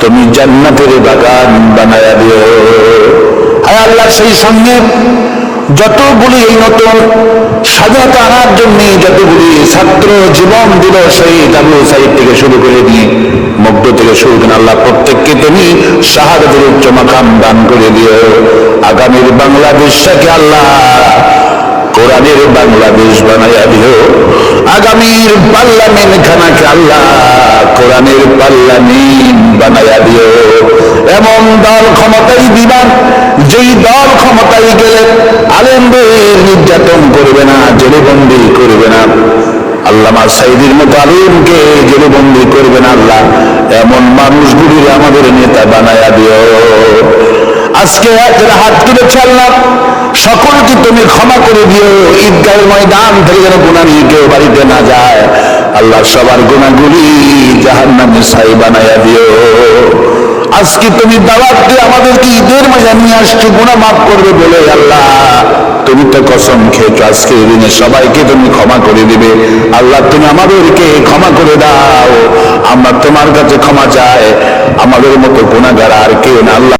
তুমি জান্নাতের বাগান দিও। হায় আল্লাহ, সেই সঙ্গে যতগুলি এই নতুন স্বাধীনতা আনার জন্য যতগুলি ছাত্র জীবন দিল শহীদ আবু সাইদ থেকে শুরু করে দিয়ে মুগ্ধ থেকে শুরু করে আল্লাহ, প্রত্যেককে তুমি শাহাদাতের উচ্চ মাকাম দান করে দিও। আগামীর বাংলাদেশটাকে আল্লাহ কোরআনের বাংলাদেশ বানাইয়া দিও আগামীর পার্লামেন্ট খানাকে আল্লাহ কোরআনের পার্লামেন্ট বানাইয়া দিও এমন দল ক্ষমতাই দিবান যেই দল ক্ষমতায় গেলে আলেমদের নির্যাতন করবে না, জেলেবন্দি করবে না। আল্লামা সাইদির মতো আলিমকে জেলেবন্দি করবেন আল্লাহ। এমন মানুষগুলির আমাদের নেতা বানায়া দিও। আজকে যারা হাত তুলেছে আল্লাহ সকলকে তুমি ক্ষমা করে দিও। ঈদগাহের ময়দান থেকে যেন গুণা নিয়ে কেউ বাড়িতে না যায়। আল্লাহ সবার গুণাগুলি জাহান নামে সাই বানায়া দিও। আজকে তুমি দাওয়াত দিয়ে আমাদেরকে ঈদের মজা নিয়ে আসছো, গুণা মাফ করবে বলে আল্লাহ। তুমি তো কসম খেয়েছো, আজকে দিনে সবাইকে তুমি ক্ষমা করে দিবে। আল্লাহ, তুমি আমাদেরকে ক্ষমা করে দাও। আমরা তোমার কাছে ক্ষমা চাই। আমাদের মতো গুণাগার আর কেউ না। আল্লাহ